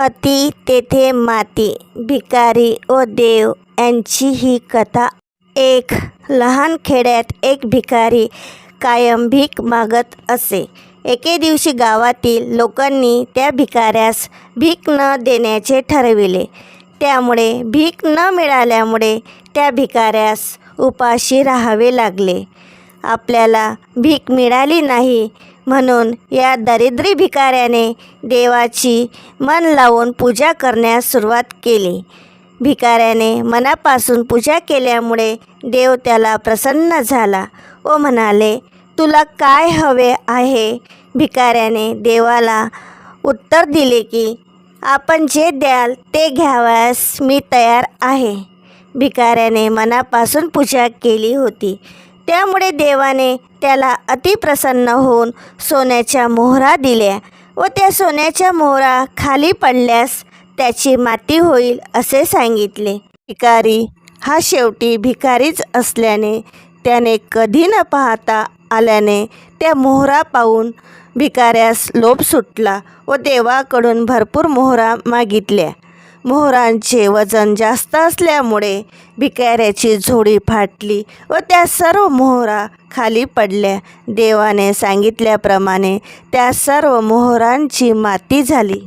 अति तेथे माती भिकारी व देव यांची ही कथा. एक लहान खेड्यात एक भिकारी कायम भीक मागत असे. एके दिवशी गावातील लोकांनी त्या भिकाऱ्यास भीक न देण्याचे ठरविले. त्यामुळे भीक न मिळाल्यामुळे त्या भिकाऱ्यास उपाशी राहावे लागले. आपल्याला भीक मिळाली नाही म्हणून या दरिद्री भिकाऱ्याने देवाची मन लावून पूजा करण्यास सुरुवात केली. भिकाऱ्याने मनापासून पूजा केल्यामुळे देव त्याला प्रसन्न झाला. व म्हणाले तुला काय हवे आहे? भिकाऱ्याने देवाला उत्तर दिले की आपण जे द्याल ते घ्यावयास मी तयार आहे. भिकाऱ्याने मनापासून पूजा केली होती. त्यामुळे देवाने त्याला अतिप्रसन्न होऊन सोन्याच्या मोहरा दिल्या व त्या सोन्याच्या मोहरा खाली पडल्यास त्याची माती होईल असे सांगितले. भिकारी हा शेवटी भिकारीच असल्याने त्याने कधी न पाहता आल्याने त्या मोहरा पाहून भिकाऱ्यास लोभ सुटला व देवाकडून भरपूर मोहरा मागितल्या. मोहरांचे वजन जास्त असल्यामुळे भिकाऱ्याची झोडी फाटली व त्या सर्व मोहरा खाली पडल्या. देवाने सांगितल्याप्रमाणे त्या सर्व मोहरांची माती झाली.